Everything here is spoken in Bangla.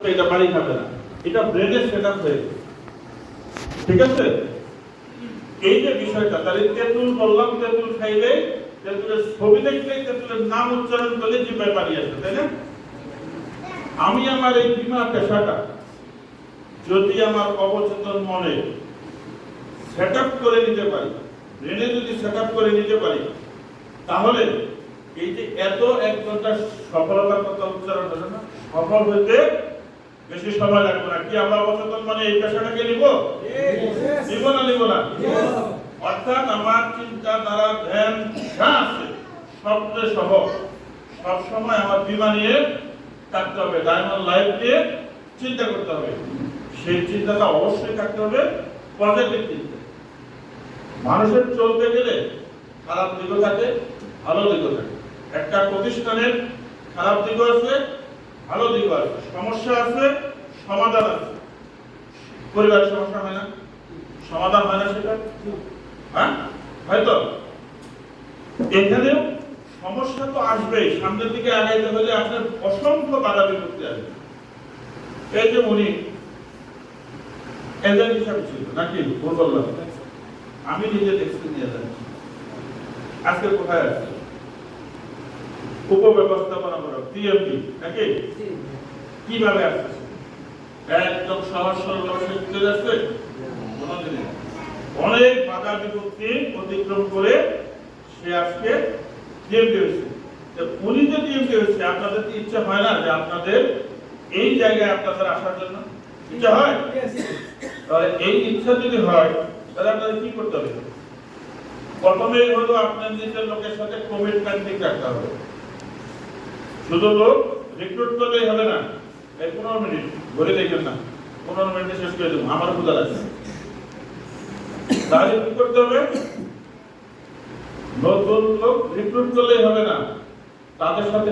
এটা বাড়ি খাবে না। এটা হয়ে ঠিক আছে? এই যে বিষয়টা, তাহলে তেঁতুল বললাম, তেঁতুল খাইলে তেঁতুলের ছবি দেখলে তেঁতুলের নাম উচ্চারণ করলে যে ব্যাপারই আছে তাই না? আমি আমার এই বিমা পেশাটা, যদি আমার অবচেতন মনে সেট আপ করে নিতে পারি ব্রেনে যদি সেট আপ করে নিতে পারি, তাহলে এই যে এত এক ঘণ্টা সফলতার কথা উচ্চারণ হলো না, সফল হইতে বেশি সময় লাগবে না। কি আমরা অবচেতন মানে এই পেশাটাকে নিব? নিব না নিব না? অর্থাৎ আমার চিন্তা দ্বারা ধ্যান যা আছে শব্দে সহ সব সময় আমার বিমা নিয়ে থাকতে হবে ডায়মন্ড লাইফ নিয়ে চিন্তা করতে হবে। সেই চিন্তাটা অবশ্যই থাকতে হবে পজিটিভ চিন্তা। মানুষের চলতে গেলে খারাপ দিকও থাকে ভালো দিকও থাকে। একটা প্রতিষ্ঠানের খারাপ দিকও আছে ভালো দিকও আছে। সমস্যা আছে, সমাধান আছে। পরিবারের সমস্যা হয় না? সমাধান হয় না সেটা? হ্যাঁ? হয়তো এখানেও সমস্যা তো আসবেই সামনের দিকে আগাইতে হলে আপনার অসংখ্য বাধা বিপত্তি আসবে। এই যে উনি এজেন্ট হিসাবে ছিল, নাকি? ভুল বললাম। আমি নিজে দেখছি নিয়ে যাচ্ছি আজকে কোথায় আছে? উপব্যবস্থাপনা করো টিএমপি নাকি? কীভাবে আসছে? একদম সহজ সরল চলে যাচ্ছে? অনেক বাধা বিপত্তি অতিক্রম করে সে আজকে টিএমপি হয়েছে। উনি যে টিএমপি হয়েছে আপনাদের কি ইচ্ছা হয় না যে আপনাদের এই জায়গায় আপনাদের আসার জন্য? ইচ্ছা হয়? তাহলে এই ইচ্ছা যদি হয় তাহলে আপনাদের কি করতে হবে? প্রথমে হলো আপনার নিজের লোকের সাথে কমিটমেন্ট ঠিক রাখতে হবে। শুধু লোক রিক্রুট করলেই হবে না। এই পনেরো মিনিট ঘুরে দেখবেন না। পনেরো মিনিটে শেষ করে দেবো। আমার ক্ষুদা আছে তাহলে কি করতে হবে? নতুন লোক রিক্রুট করলেই হবে না। তাদের সাথে